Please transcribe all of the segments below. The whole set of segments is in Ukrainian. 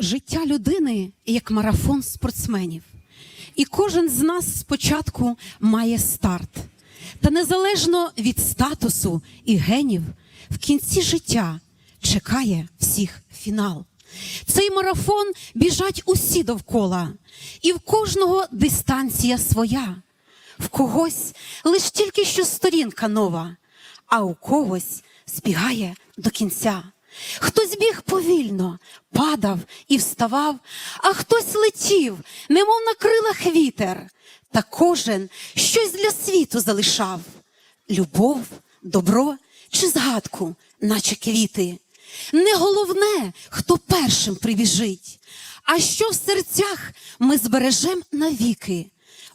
Життя людини як марафон спортсменів, і кожен з нас спочатку має старт. Та незалежно від статусу і генів, в кінці життя чекає всіх фінал. Цей марафон біжать усі довкола, і в кожного дистанція своя, в когось лиш тільки що сторінка нова, а у когось збігає до кінця. Хтось біг повільно, падав і вставав, а хтось летів, немов на крилах вітер, та кожен щось для світу залишав любов, добро чи згадку, наче квіти. Не головне, хто першим прибіжить, а що в серцях ми збережем навіки,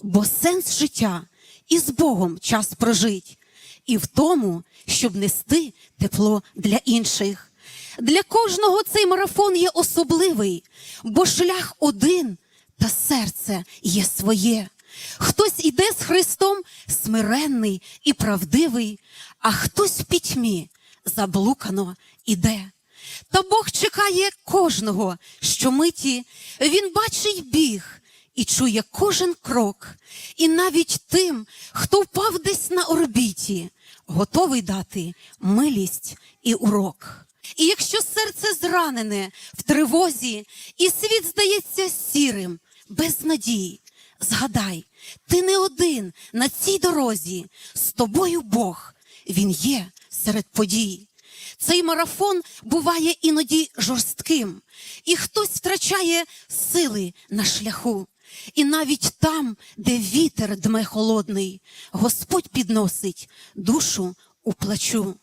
бо сенс життя і з Богом час прожить, і в тому, щоб нести тепло для інших. Для кожного цей марафон є особливий, бо шлях один, та серце є своє. Хтось іде з Христом смиренний і правдивий, а хтось в пітьмі заблукано іде. Та Бог чекає кожного, що миті Він бачить біг і чує кожен крок, і навіть тим, хто впав десь на орбіті, готовий дати милість і урок. І якщо серце зранене в тривозі, і світ здається сірим, без надій, згадай, ти не один на цій дорозі, з тобою Бог, Він є серед подій. Цей марафон буває іноді жорстким, і хтось втрачає сили на шляху. І навіть там, де вітер дме холодний, Господь підносить душу у плачу.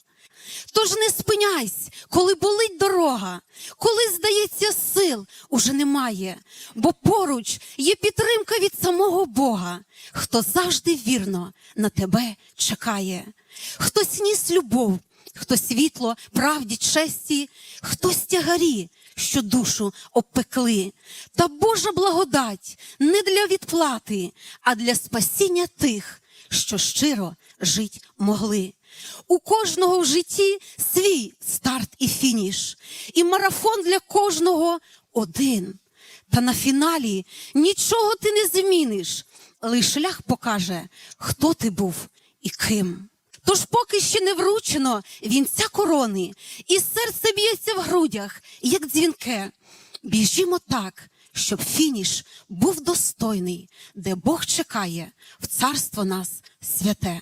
Тож не спиняйсь, коли болить дорога, коли, здається, сил уже немає, бо поруч є підтримка від самого Бога, хто завжди вірно на тебе чекає. Хтось ніс любов, хто світло, правді, честі, хтось тягарі, що душу обпекли. Та Божа благодать не для відплати, а для спасіння тих, що щиро жить могли. У кожного в житті свій старт і фініш, і марафон для кожного один. Та на фіналі нічого ти не зміниш, лиш шлях покаже, хто ти був і ким. Тож поки ще не вручено вінця корони, і серце б'ється в грудях, як дзвінке. Біжімо так, щоб фініш був достойний, де Бог чекає в царство нас святе.